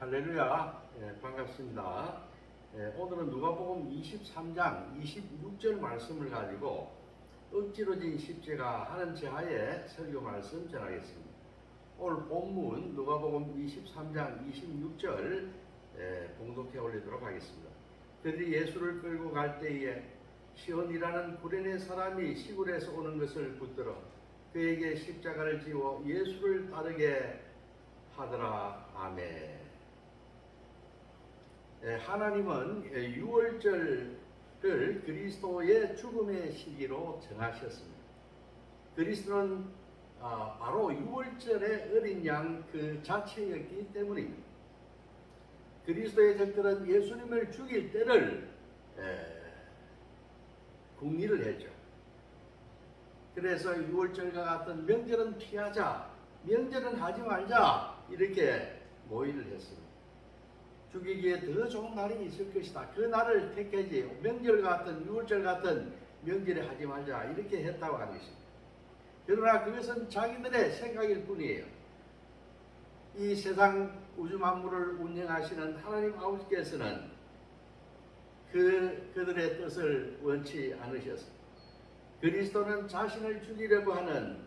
할렐루야. 예, 반갑습니다. 예, 오늘은 누가복음 23장 26절 말씀을 가지고 억지로 진 십자가 하는 제하에 설교 말씀 전하겠습니다. 오늘 본문 누가복음 23장 26절 예, 봉독해 올리도록 하겠습니다. 그들이 예수를 끌고 갈 때에 시온이라는 구레네 사람이 시골에서 오는 것을 붙들어 그에게 십자가를 지워 예수를 따르게 하더라. 아멘. 예, 하나님은 예, 유월절을 그리스도의 죽음의 시기로 정하셨습니다. 그리스도는 아, 바로 유월절의 어린 양 그 자체였기 때문입니다. 그리스도의 적들은 예수님을 죽일 때를 에, 궁리를 했죠. 그래서 유월절과 같은 명절은 피하자, 명절은 하지 말자 이렇게 모의를 했습니다. 죽이기에 더 좋은 날이 있을 것이다. 그 날을 택하지 명절 같은 유월절 같은 명절에 하지 말자 이렇게 했다고 하는 것입니다. 그러나 그것은 자기들의 생각일 뿐이에요. 이 세상 우주 만물을 운영하시는 하나님 아버지께서는 그 그들의 뜻을 원치 않으셨습니다. 그리스도는 자신을 죽이려고 하는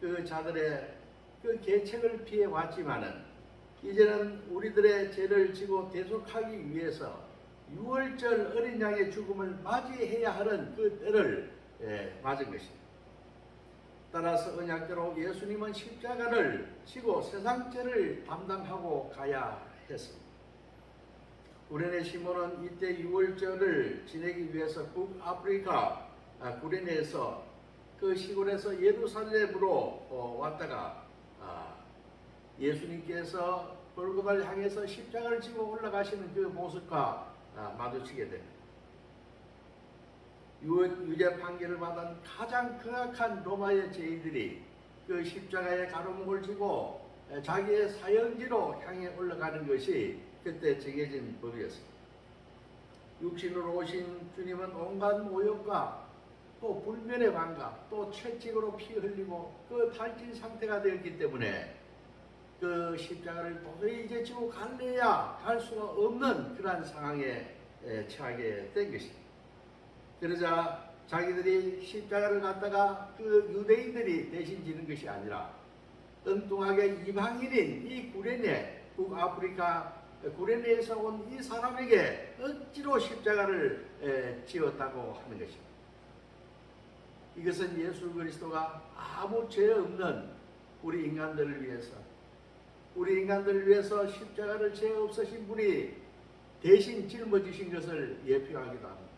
그 자들의 그 계책을 피해 왔지만은 이제는 우리들의 죄를 지고 대속하기 위해서 6월절 어린 양의 죽음을 맞이해야 하는 그 때를 예, 맞은 것입니다. 따라서 언약대로 예수님은 십자가를 지고 세상 죄를 담당하고 가야 했습니다. 구레네 시몬은 이때 6월절을 지내기 위해서 북아프리카 아, 구레네에서 그 시골에서 예루살렘으로 어, 왔다가 아, 예수님께서 골고다를 향해서 십자가를 지고 올라가시는 그 모습과 아, 마주치게 됩니다. 유- 유죄 판결을 받은 가장 극악한 로마의 죄인들이 그 십자가의 가로목을 에, 자기의 사형지로 향해 올라가는 것이 그때 정해진 법이었습니다. 육신으로 오신 주님은 온갖 모욕과 또 불면의 반갑, 또 채찍으로 피 흘리고 그 탈진 상태가 되었기 때문에 그 십자가를 도저히 이제 지고 갈래야 갈 수가 없는 그러한 상황에 에, 처하게 된 것입니다. 그러자 자기들이 십자가를 갖다가 그 유대인들이 대신 지는 것이 아니라 엉뚱하게 이방인인 이 구레네 북아프리카 구레네에서 온 이 사람에게 억지로 십자가를 에, 지었다고 하는 것입니다. 이것은 예수 그리스도가 아무 죄 없는 우리 인간들을 위해서 우리 인간들을 위해서 십자가를 죄 없으신 분이 대신 짊어지신 것을 예표하기도 합니다.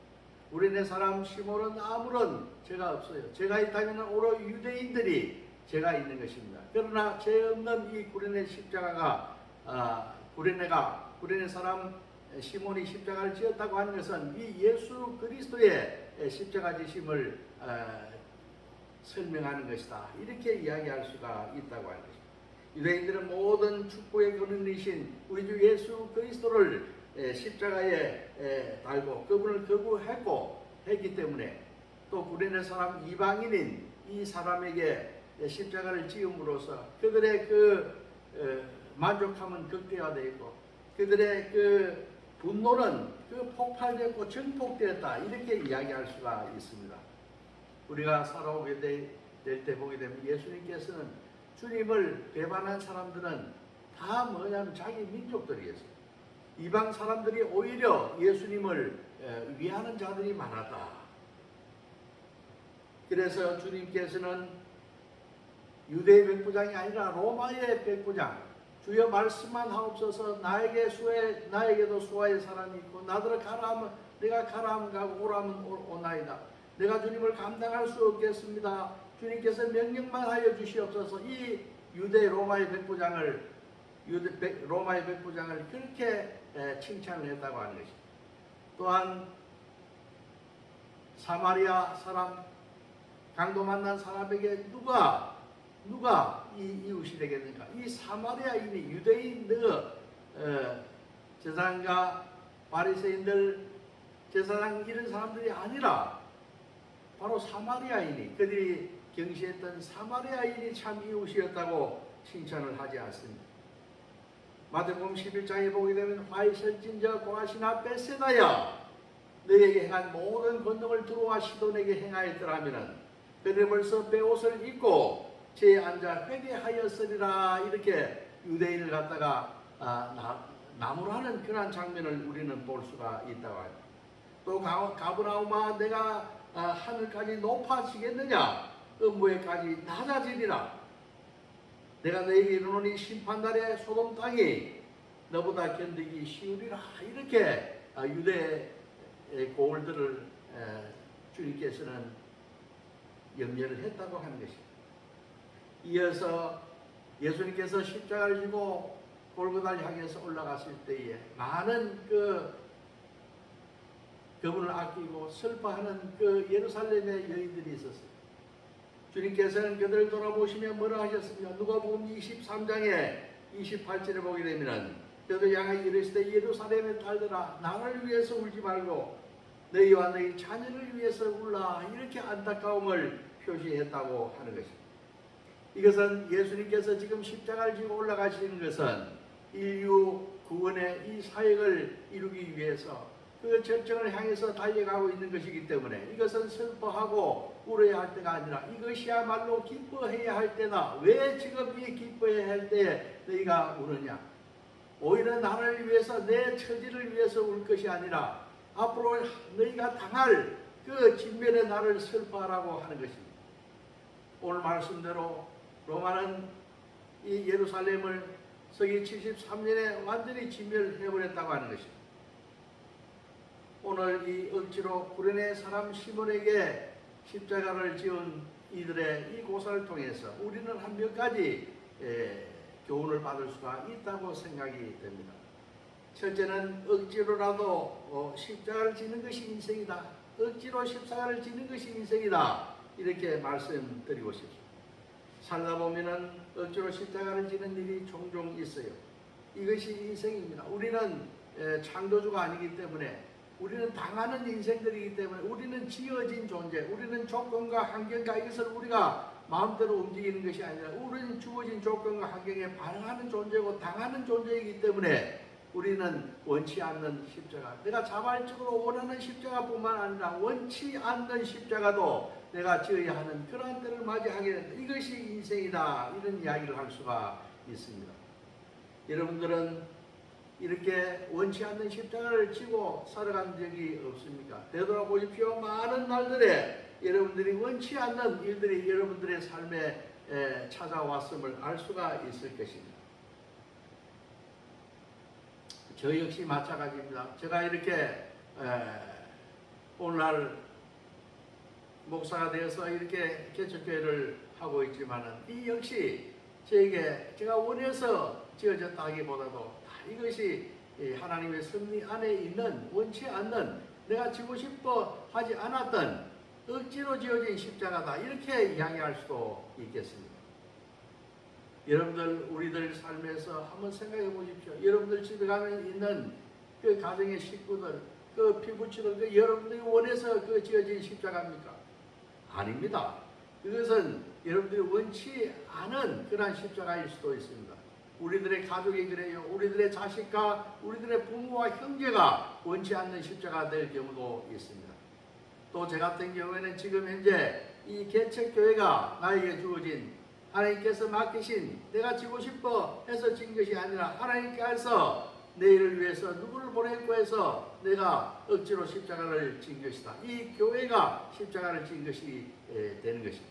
우리네 사람 시몬은 아무런 죄가 없어요. 죄가 있다면 오로 유대인들이 죄가 있는 것입니다. 그러나 죄 없는 이 구레네 십자가가 아, 구레네가 구레네 사람 시몬이 십자가를 지었다고 하는 것은 이 예수 그리스도의 십자가 지심을 아, 설명하는 것이다. 이렇게 이야기할 수가 있다고 하는 것입니다. 유대인들은 모든 축복의 근원이신 우리 주 예수 그리스도를 에, 십자가에 에, 달고 그분을 거부했고 했기 때문에 또 구레네 사람 이방인인 이 사람에게 에, 십자가를 지음으로써 그들의 그 에, 만족함은 극대화되고 그들의 그 분노는 그 폭발되고 증폭되었다 이렇게 이야기할 수가 있습니다. 우리가 살아오게 될 때 보게 되면 예수님께서는 주님을 배반한 사람들은 다 뭐냐면 자기 민족들이었어요. 이방 사람들이 오히려 예수님을 에, 위하는 자들이 많았다. 그래서 주님께서는 유대의 백부장이 아니라 로마의 백부장, 주여 말씀만 하옵소서 나에게 수에 나에게도 수하의 사람이 있고 나더러 가라 하면 내가 가라 하면 가고 오라 하면 오- 오나이다. 내가 주님을 감당할 수 없겠습니다. 주님께서 명령만 하여 주시옵소서. 이 유대 로마의 백부장을 유대 백- 로마의 백부장을 그렇게 에, 칭찬을 했다고 하는 것입니다. 또한 사마리아 사람 강도 만난 사람에게 누가 누가 이 이웃이 되겠는가? 이 사마리아인이 유대인 그 어, 제사장과 바리새인들 제사장 이런 사람들이 아니라 바로 사마리아인이 그들이 경시했던 사마리아인이 참 이웃이었다고 칭찬을 하지 않습니다. 마태복음 11장에 보게 되면 화이설진저 고아시나 베세다야 너에게 행한 모든 권능을 두루와 시돈에게 행하였더라면은 그들 벌써 베옷을 입고 제 앉아 회개하였으리라 이렇게 유대인을 갖다가 아, 나, 하는 그러한 장면을 우리는 볼 수가 있다고 합니다. 또 가- 가브나움아 내가 아, 하늘까지 높아지겠느냐 음부에까지 낮아지리라 내가 너에게 이르노니 심판날에 소돔 땅이 너보다 견디기 쉬우리라 이렇게 아, 유대의 고을들을 에, 주님께서는 염려를 했다고 하는 것입니다. 이어서 예수님께서 십자가를 지고 골고다를 향해서 올라갔을 때에 많은 그 그분을 아끼고 슬퍼하는 그 예루살렘의 여인들이 있었어요. 주님께서는 그들을 돌아보시며 뭐라 하셨습니까? 누가복음 23장에 28절에 보게 되면은 그들 향하여 이르시되 예루살렘의 딸들아 나를 위해서 울지 말고 너희와 너희 자녀를 위해서 울라 이렇게 안타까움을 표시했다고 하는 것입니다. 이것은 예수님께서 지금 십자가를 지고 올라가시는 것은 인류 구원의 이 사역을 이루기 위해서 그 절정을 향해서 달려가고 있는 것이기 때문에 이것은 슬퍼하고 울어야 할 때가 아니라 이것이야말로 기뻐해야 할 때다. 왜 지금 이 기뻐해야 할 때에 너희가 우느냐? 오히려 나를 위해서 내 처지를 위해서 울 것이 아니라 앞으로 너희가 당할 그 진면의 나를 슬퍼하라고 하는 것입니다. 오늘 말씀대로 로마는 이 예루살렘을 서기 73년에 완전히 진멸해버렸다고 하는 것입니다. 오늘 이 억지로 구레네 사람 시몬에게 십자가를 지은 이들의 이 고사를 통해서 우리는 한 몇 가지 에, 교훈을 받을 수가 있다고 생각이 됩니다. 첫째는 억지로라도 어, 십자가를 지는 것이 인생이다. 억지로 십자가를 지는 것이 인생이다. 이렇게 말씀드리고 싶습니다. 살다 보면은 억지로 십자가를 지는 일이 종종 있어요. 이것이 인생입니다. 우리는 에, 창조주가 아니기 때문에 우리는 당하는 인생들이기 때문에 우리는 지어진 존재, 우리는 조건과 환경과 이것을 우리가 마음대로 움직이는 것이 아니라 우리는 주어진 조건과 환경에 반응하는 존재고 당하는 존재이기 때문에 우리는 원치 않는 십자가, 내가 자발적으로 원하는 십자가뿐만 아니라 원치 않는 십자가도 내가 지어야 하는 그러한 때를 맞이하게 된다. 이것이 인생이다. 이런 이야기를 할 수가 있습니다. 여러분들은 이렇게 원치 않는 십자가를 지고 살아간 적이 없습니까? 되돌아보십시오. 많은 날들에 여러분들이 원치 않는 일들이 여러분들의 삶에 에, 찾아왔음을 알 수가 있을 것입니다. 저 역시 마찬가지입니다. 제가 이렇게 에, 오늘날 목사가 되어서 이렇게 개척교회를 하고 있지만은 이 역시 저에게 제가 원해서 지어졌다기보다도 다 이것이 이 하나님의 섭리 안에 있는 원치 않는 내가 지고 싶어 하지 않았던 억지로 지어진 십자가다 이렇게 이야기할 수도 있겠습니다. 여러분들 우리들 삶에서 한번 생각해 보십시오. 여러분들 집에 가면 있는 그 가정의 식구들, 그 피부치들, 그 여러분들이 원해서 그 지어진 십자가입니까? 아닙니다. 그것은 여러분들이 원치 않은 그러한 십자가일 수도 있습니다. 우리들의 가족이 그래요. 우리들의 자식과 우리들의 부모와 형제가 원치 않는 십자가 될 경우도 있습니다. 또 제 같은 경우에는 지금 현재 이 개척교회가 나에게 주어진 하나님께서 맡기신 내가 지고 싶어 해서 진 것이 아니라 하나님께서 내일을 위해서 누구를 보낼고 해서 내가 억지로 십자가를 진 것이다. 이 교회가 십자가를 진 것이 에, 되는 것입니다.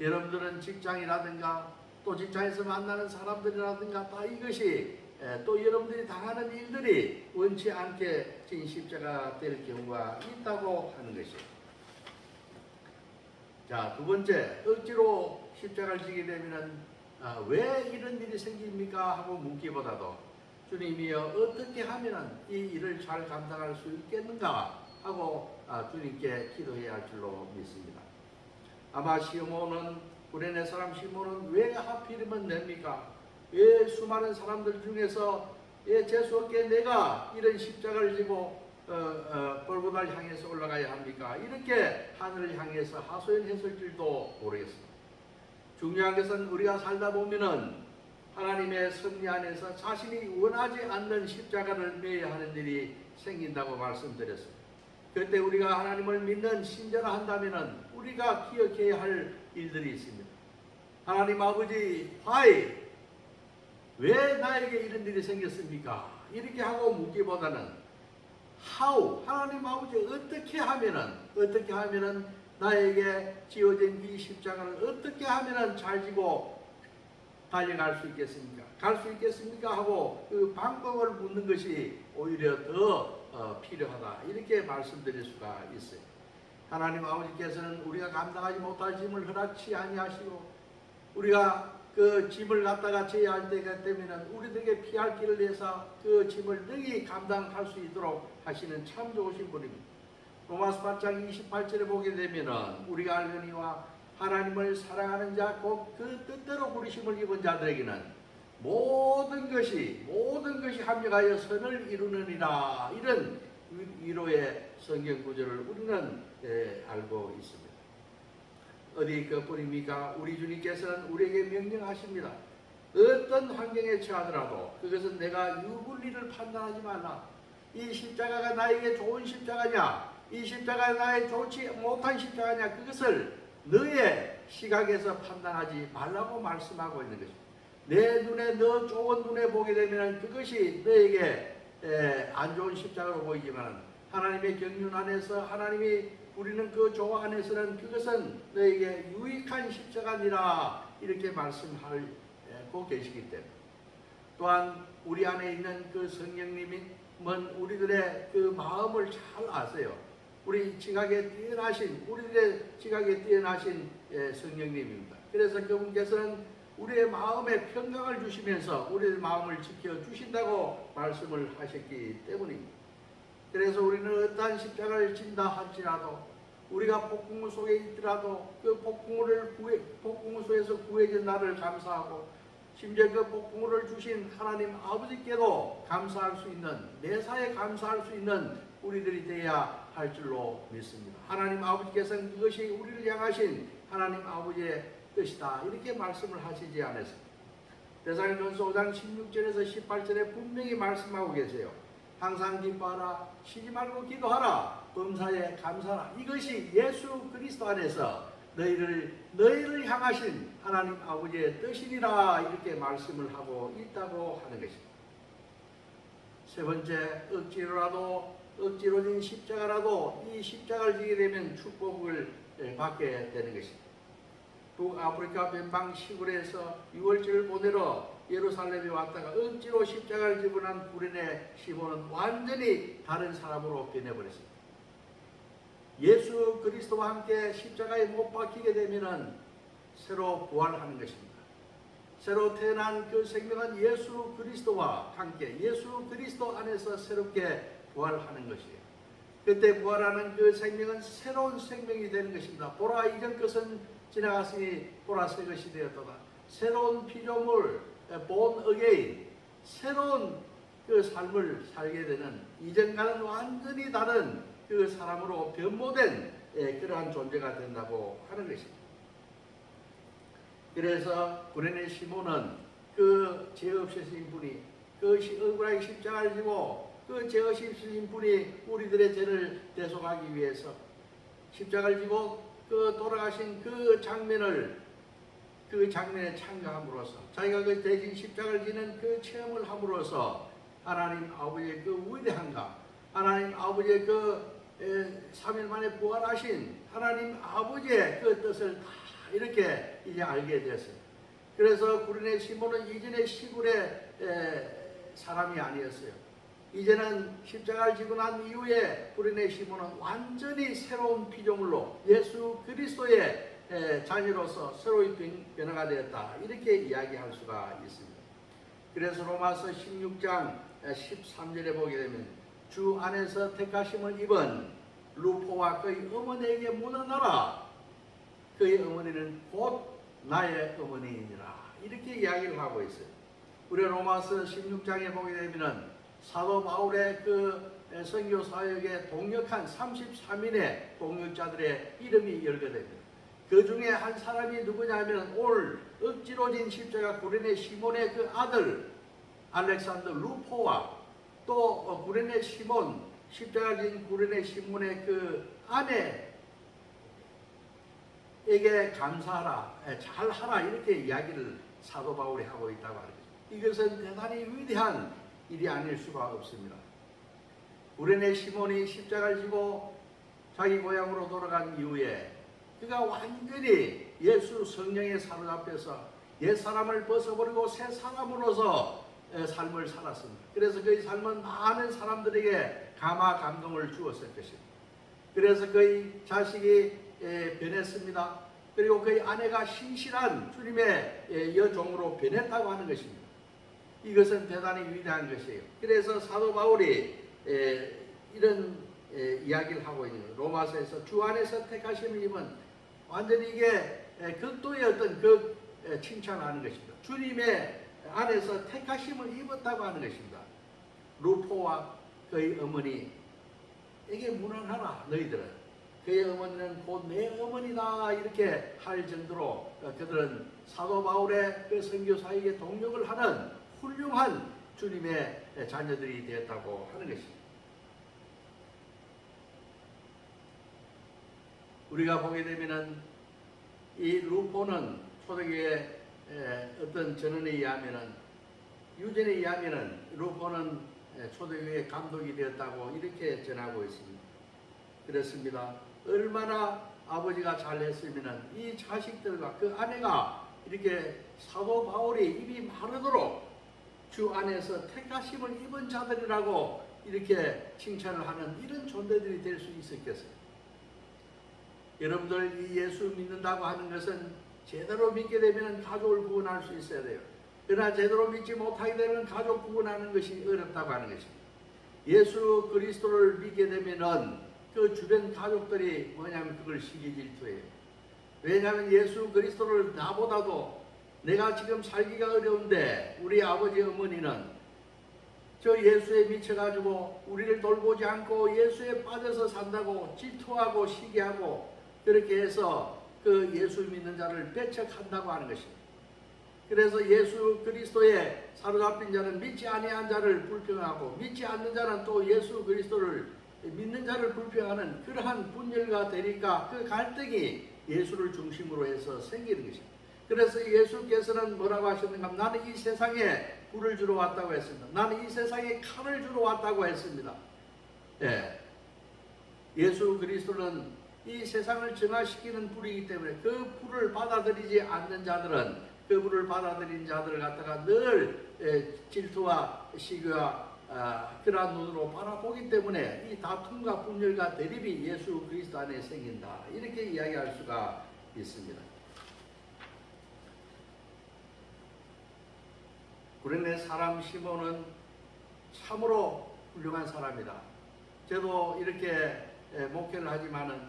여러분들은 직장이라든가 또 직장에서 만나는 사람들이라든가 다 이것이 에, 또 여러분들이 당하는 일들이 원치 않게 진 십자가 될 경우가 있다고 하는 것이에요. 자, 두 번째, 억지로 십자가를 지게 되면은 아, 왜 이런 일이 생깁니까? 하고 묻기보다도 주님이여 어떻게 하면은 이 일을 잘 감당할 수 있겠는가 하고 아, 주님께 기도해야 할 줄로 믿습니다. 아마 시몬은 구레네 사람 시몬은 왜 하필이면 냅니까? 왜 수많은 사람들 중에서 왜 재수 없게 내가 이런 십자가를 지고 어, 어, 골고다를 향해서 올라가야 합니까? 이렇게 하늘을 향해서 하소연했을 줄도 모르겠습니다. 중요한 것은 우리가 살다 보면은 하나님의 섭리 안에서 자신이 원하지 않는 십자가를 매야 하는 일이 생긴다고 말씀드렸습니다. 그때 우리가 하나님을 믿는 신자라 한다면은 우리가 기억해야 할 일들이 있습니다. 하나님 아버지, why? 왜 나에게 이런 일이 생겼습니까? 이렇게 하고 묻기보다는 how? 하나님 아버지 어떻게 하면은 어떻게 하면은 나에게 지어진 이 십자가를 어떻게 하면은 잘 지고 달려갈 수 있겠습니까? 갈 수 있겠습니까? 하고 그 방법을 묻는 것이 오히려 더 어, 필요하다. 이렇게 말씀드릴 수가 있어요. 하나님 아버지께서는 우리가 감당하지 못할 짐을 허락치 아니하시고 우리가 그 짐을 갖다가 져야 할 때가 되면은 우리들에게 피할 길을 내서 그 짐을 능히 감당할 수 있도록 하시는 참 좋으신 분입니다. 로마서 8장 28절에 보게 되면은 우리가 알거니와 하나님을 사랑하는 자 곧 그 뜻대로 부르심을 입은 자들에게는 모든 것이 모든 것이 합력하여 선을 이루느니라 이런 위- 위로의 성경 구절을 우리는 예, 알고 있습니다. 어디 그뿐입니까? 우리 주님께서는 우리에게 명령하십니다. 어떤 환경에 처하더라도 그것은 내가 유불리를 판단하지 말라. 이 십자가가 나에게 좋은 십자가냐? 이 십자가가 나에 좋지 못한 십자가냐? 그것을 너의 시각에서 판단하지 말라고 말씀하고 있는 것입니다. 내 눈에 너 좋은 눈에 보게 되면 그것이 너에게 에, 안 좋은 십자가로 보이지만 하나님의 경륜 안에서 하나님이 우리는 그 조화 안에서는 그것은 너에게 유익한 십자가니라 이렇게 말씀하고 계시기 때문에 또한 우리 안에 있는 그 성령님은 우리들의 그 마음을 잘 아세요. 우리 지각에 뛰어나신 우리들의 지각에 뛰어나신 예, 성령님입니다. 그래서 그분께서는 우리의 마음에 평강을 주시면서 우리의 마음을 지켜 주신다고 말씀을 하셨기 때문입니다. 그래서 우리는 어떠한 십자가를 진다 할지라도 우리가 폭풍우 속에 있더라도 그 폭풍우를 구해, 폭풍우 속에서 구해준 나를 감사하고 심지어 그 폭풍우를 주신 하나님 아버지께도 감사할 수 있는 내사에 감사할 수 있는 우리들이 되어야 할 줄로 믿습니다. 하나님 아버지께서는 그것이 우리를 향하신 하나님 아버지의 뜻이다 이렇게 말씀을 하시지 않았습니다. 대사전서 5장 16절에서 18절에 분명히 말씀하고 계세요. 항상 기뻐하라 쉬지 말고 기도하라 범사에 감사하라 이것이 예수 그리스도 안에서 너희를 너희를 향하신 하나님 아버지의 뜻이니라 이렇게 말씀을 하고 있다고 하는 것입니다. 세 번째 억지로라도 억지로 진 십자가라도 이 십자가를 지게 되면 축복을 예, 받게 되는 것입니다. 북아프리카 변방 시골에서 6월절을 보내러 예루살렘에 왔다가 억지로 십자가를 집어난 구린의 시몬은 완전히 다른 사람으로 변해버렸습니다. 예수 그리스도와 함께 십자가에 못 박히게 되면은 새로 부활하는 것입니다. 새로 태어난 그 생명은 예수 그리스도와 함께 예수 그리스도 안에서 새롭게 부활하는 것이에요. 그때 부활하는 그 생명은 새로운 생명이 되는 것입니다. 보라 이전 것은 지나갔으니 보라 새 것이 되었도다. 새로운 피조물, born again, 새로운 그 삶을 살게 되는 이전과는 완전히 다른 그 사람으로 변모된 예, 그러한 존재가 된다고 하는 것입니다. 그래서 구레네 시몬은 그 죄 없으신 분이 그 시- 억울하게 십자가를 지고 그 죄 없으신 분이 우리들의 죄를 대속하기 위해서 십자가를 지고 그 돌아가신 그 장면을 그 장면에 참가함으로써 자기가 그 대신 십자가를 지는 그 체험을 함으로써 하나님 아버지의 그 위대한가 하나님 아버지의 그 에, 3일 만에 부활하신 하나님 아버지의 그 뜻을 다 이렇게 이제 알게 되었어요. 그래서 구린의 시몬은 이전의 시골의 에, 사람이 아니었어요. 이제는 십자가를 지고 난 이후에 시몬은 완전히 새로운 피조물로 예수 그리스도의 에, 자녀로서 새로이 변- 변화가 되었다. 이렇게 이야기할 수가 있습니다. 그래서 로마서 16장 13절에 보게 되면 주 안에서 택하심을 입은 루포와 그의 어머니에게 묻어나라. 그의 어머니는 곧 나의 어머니이니라. 이렇게 이야기를 하고 있어요. 우리 로마서 16장에 보게 되면은 사도 바울의 그 선교 사역에 동역한 33인의 동역자들의 이름이 열거됩니다. 그 중에 한 사람이 누구냐면 오늘 억지로 진 십자가 구레네 시몬의 그 아들 알렉산더 루포와 또 어, 구레네 시몬 십자가 진 구레네 시몬의 그 아내 에게 감사하라, 에, 잘하라 이렇게 이야기를 사도 바울이 하고 있다고 하는 거죠. 이것은 대단히 위대한 일이 아닐 수가 없습니다. 구레네 시몬이 십자가를 지고 자기 고향으로 돌아간 이후에 그가 완전히 예수 성령에 사로잡혀서 옛 사람을 벗어버리고 새 사람으로서 에, 삶을 살았습니다. 그래서 그의 삶은 많은 사람들에게 감화 감동을 주었을 것입니다. 그래서 그의 자식이 에, 변했습니다. 그리고 그의 아내가 신실한 주님의 에, 여종으로 변했다고 하는 것입니다. 이것은 대단히 위대한 것이에요. 그래서 사도 바울이 에, 이런 에, 이야기를 하고 있는. 로마서에서 주 안에서 택하심을 입은 완전히 이게 에, 극도의 어떤 그 에, 칭찬하는 것입니다. 주님의 안에서 택하심을 입었다고 하는 것입니다. 루포와 그의 어머니 에게 문안하라 너희들은 그의 어머니는 곧 내 어머니다 이렇게 할 정도로 어, 그들은 사도 바울의 그 선교사에게 동력을 하는 훌륭한 주님의 자녀들이 되었다고 하는 것입니다. 우리가 보게 되면은 이 루포는 초대교회 어떤 전언에 의하면은 유전에 의하면은 루포는 초대교회 감독이 되었다고 이렇게 전하고 있습니다. 그렇습니다. 얼마나 아버지가 잘했으면은 이 자식들과 그 아내가 이렇게 사도 바울이 입이 마르도록 주 안에서 택하심을 입은 자들이라고 이렇게 칭찬을 하는 이런 존재들이 될 수 있었겠어요. 여러분들 이 예수 믿는다고 하는 것은 제대로 믿게 되면 가족을 구원할 수 있어야 돼요. 그러나 제대로 믿지 못하게 되면 가족 구원하는 것이 어렵다고 하는 것입니다. 예수 그리스도를 믿게 되면은 그 주변 가족들이 뭐냐면 그걸 시기 질투해요. 왜냐하면 예수 그리스도를 나보다도 내가 지금 살기가 어려운데 우리 아버지 어머니는 저 예수에 미쳐가지고 우리를 돌보지 않고 예수에 빠져서 산다고 질투하고 시기하고 그렇게 해서 그 예수 믿는 자를 배척한다고 하는 것입니다. 그래서 예수 그리스도에 사로잡힌 자는 믿지 아니한 자를 불평하고 믿지 않는 자는 또 예수 그리스도를 믿는 자를 불평하는 그러한 분열과 되니까 그 갈등이 예수를 중심으로 해서 생기는 것입니다. 그래서 예수께서는 뭐라고 하셨는가? 나는 이 세상에 불을 주러 왔다고 했습니다. 나는 이 세상에 칼을 주러 왔다고 했습니다. 예. 예수 그리스도는 이 세상을 정화시키는 불이기 때문에 그 불을 받아들이지 않는 자들은 그 불을 받아들인 자들을 갖다가 늘 예, 질투와 시기와 아, 그러한 눈으로 바라보기 때문에 이 다툼과 분열과 대립이 예수 그리스도 안에 생긴다. 이렇게 이야기할 수가 있습니다. 구레네 사람 시몬은 참으로 훌륭한 사람이다. 저도 이렇게 에, 목회를 하지만은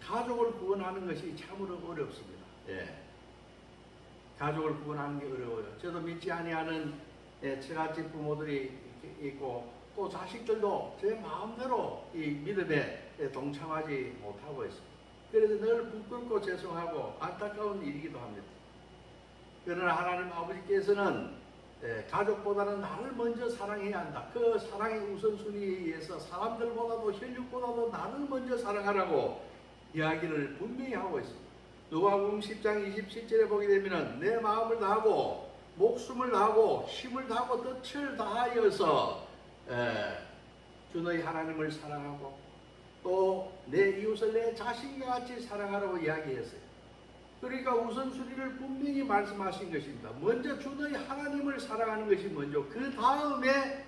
가족을 구원하는 것이 참으로 어렵습니다. 예. 가족을 구원하는 게 어려워요. 저도 믿지 아니하는 예, 저같이 부모들이 있고 또 자식들도 제 마음대로 이 믿음에 동참하지 못하고 있습니다. 그래서 늘 부끄럽고 죄송하고 안타까운 일이기도 합니다. 그러나 하나님 아버지께서는 예, 가족보다는 나를 먼저 사랑해야 한다. 그 사랑의 우선순위에 의해서 사람들보다도 혈육보다도 나를 먼저 사랑하라고 이야기를 분명히 하고 있습니다. 누가복음 10장 27절에 보게 되면은 내 마음을 다하고 목숨을 다하고 힘을 다하고 뜻을 다하여서 에, 주 너희 하나님을 사랑하고 또 내 이웃을 내 자신과 같이 사랑하라고 이야기했어요. 그러니까 우선순위를 분명히 말씀하신 것입니다. 먼저 주 너희 하나님을 사랑하는 것이 먼저 그 다음에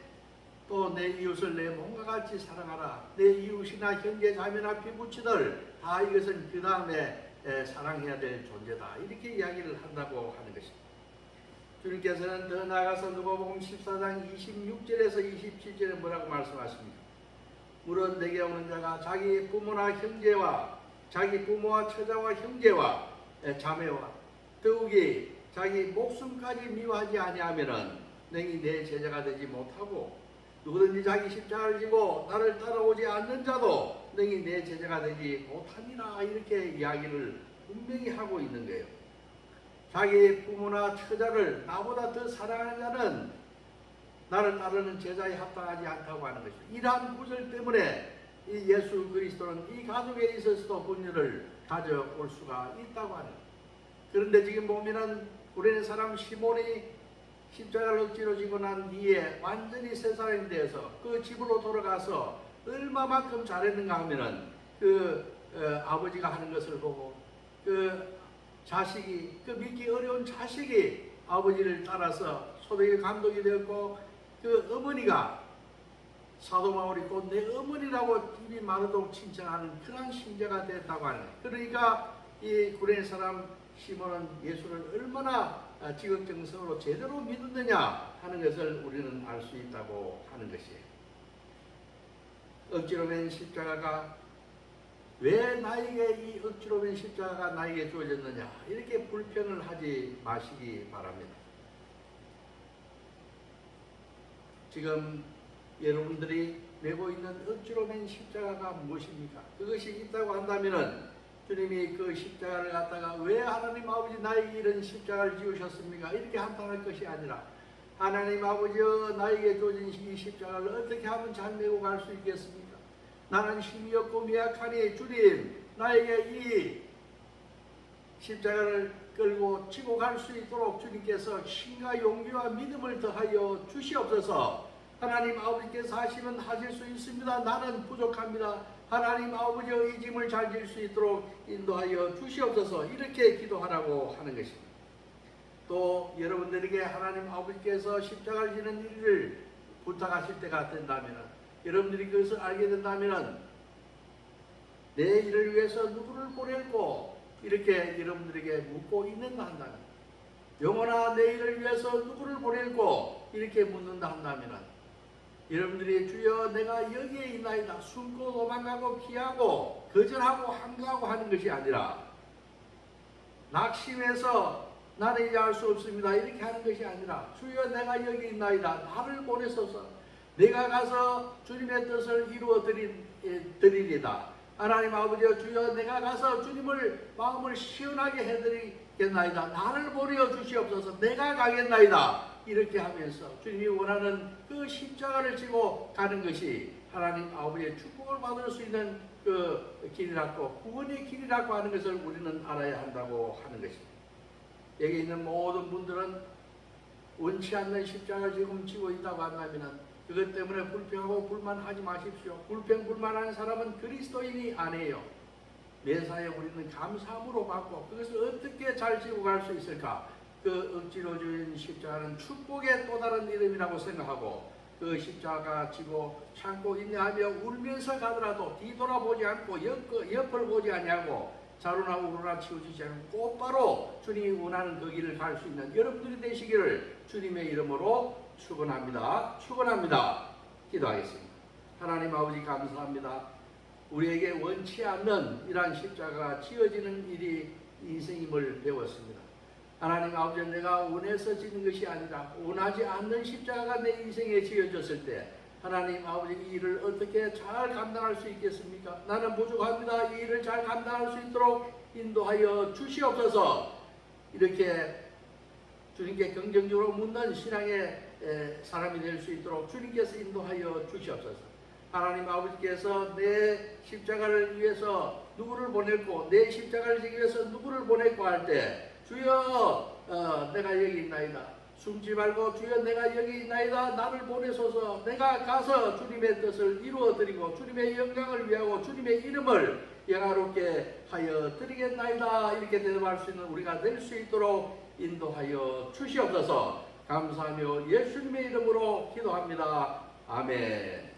또 내 이웃을 내 몸과 같이 사랑하라. 내 이웃이나 형제 자매나 피부치들 다 이것은 그 다음에 사랑해야 될 존재다. 이렇게 이야기를 한다고 하는 것입니다. 주님께서는 더 나아가서 누가복음 14장 26절에서 27절에 뭐라고 말씀하십니까? 물은 내게 오는 자가 자기 부모나 형제와 자기 부모와 처자와 형제와 자매와 더욱이 자기 목숨까지 미워하지 아니하면은 능히 내 제자가 되지 못하고 누구든지 자기 십자가를 지고 나를 따라오지 않는 자도 능히 내 제자가 되지 못하니라 이렇게 이야기를 분명히 하고 있는 거예요. 자기 부모나 처자를 나보다 더 사랑하는 자는 나를 따르는 제자에 합당하지 않다고 하는 것이죠. 이러한 구절 때문에 이 예수 그리스도는 이 가족에 있어서도 분열을 가져올 수가 있다고 하는. 그런데 지금 보면은 구레네 사람 시몬이 십자가를 억지로 지고 난 뒤에 완전히 새 사람이 되어서 그 집으로 돌아가서 얼마만큼 잘했는가 하면은 그 어, 아버지가 하는 것을 보고 그 자식이 그 믿기 어려운 자식이 아버지를 따라서 소득의 감독이 되었고 그 어머니가 사도 바울이 곧 내 어머니라고 입이 마르도록 칭찬하는 그런 신자가 됐다고 하는. 그러니까 이 구레네 사람 시몬은 예수를 얼마나 아, 지극정성으로 제대로 믿었느냐 하는 것을 우리는 알 수 있다고 하는 것이에요. 억지로 맨 십자가가 왜 나에게 이 억지로 맨 십자가가 나에게 주어졌느냐 이렇게 불평을 하지 마시기 바랍니다. 지금 여러분들이 메고 있는 억지로 맨 십자가가 무엇입니까? 그것이 있다고 한다면은 주님이 그 십자가를 갖다가 왜 하나님 아버지 나에게 이런 십자가를 지으셨습니까? 이렇게 한탄할 것이 아니라 하나님 아버지여 나에게 주어진 이 십자가를 어떻게 하면 잘 메고 갈 수 있겠습니까? 나는 힘이 없고 미약하니 주님 나에게 이 십자가를 끌고 지고 갈 수 있도록 주님께서 힘과 용기와 믿음을 더하여 주시옵소서. 하나님 아버지께서 하시면 하실 수 있습니다. 나는 부족합니다. 하나님 아버지의 이 짐을 잘 질 수 있도록 인도하여 주시옵소서. 이렇게 기도하라고 하는 것입니다. 또 여러분들에게 하나님 아버지께서 십자가를 지는 일을 부탁하실 때가 된다면 여러분들이 그것을 알게 된다면 내 일을 위해서 누구를 보낼고 이렇게 여러분들에게 묻고 있는가 한다면 영원한 내 일을 위해서 누구를 보낼고 이렇게 묻는다 한다면 여러분들이 주여 내가 여기에 있나이다. 숨고 도망가고 피하고 거절하고 항거하고 하는 것이 아니라 낙심해서 이제 알 수 없습니다. 이렇게 하는 것이 아니라 주여 내가 여기 있나이다. 나를 보내소서. 내가 가서 주님의 뜻을 이루어 드린, 예, 드리리다. 하나님 아버지여 주여 내가 가서 주님을 마음을 시원하게 해드리겠나이다. 나를 보내어 주시옵소서. 내가 가겠나이다 이렇게 하면서 주님이 원하는 그 십자가를 지고 가는 것이 하나님 아버지의 축복을 받을 수 있는 그 길이라고 구원의 길이라고 하는 것을 우리는 알아야 한다고 하는 것입니다. 여기 있는 모든 분들은 원치 않는 십자가를 지금 지고 있다고 한다면 그것 때문에 불평하고 불만하지 마십시오. 불평 불만하는 사람은 그리스도인이 아니에요. 매사에 우리는 감사함으로 받고 그것을 어떻게 잘 지고 갈 수 있을까? 그 억지로 주인 십자가는 축복의 또 다른 이름이라고 생각하고 그 십자가 지고 참고 인내하며 울면서 가더라도 뒤돌아보지 않고 옆, 옆을 보지 아니하고 자루나 우루나 치우치지 않고 곧바로 주님이 원하는 그 길을 갈 수 있는 여러분들이 되시기를 주님의 이름으로 축원합니다. 축원합니다. 기도하겠습니다. 하나님 아버지 감사합니다. 우리에게 원치 않는 이러한 십자가가 지어지는 일이 인생임을 배웠습니다. 하나님 아버지 내가 원해서 지는 것이 아니라 원하지 않는 십자가가 내 인생에 지어졌을 때 하나님 아버지 이 일을 어떻게 잘 감당할 수 있겠습니까? 나는 부족합니다. 이 일을 잘 감당할 수 있도록 인도하여 주시옵소서. 이렇게 주님께 긍정적으로 묻는 신앙의 사람이 될 수 있도록 주님께서 인도하여 주시옵소서. 하나님 아버지께서 내 십자가를 위해서 누구를 보냈고 내 십자가를 지기 위해서 누구를 보냈고 할 때 주여 어, 내가 여기 있나이다. 숨지 말고 주여 내가 여기 있나이다. 나를 보내소서. 내가 가서 주님의 뜻을 이루어 드리고 주님의 영광을 위하고 주님의 이름을 영화롭게 하여 드리겠나이다. 이렇게 대답할 수 있는 우리가 될 수 있도록 인도하여 주시옵소서. 감사하며 예수님의 이름으로 기도합니다. 아멘.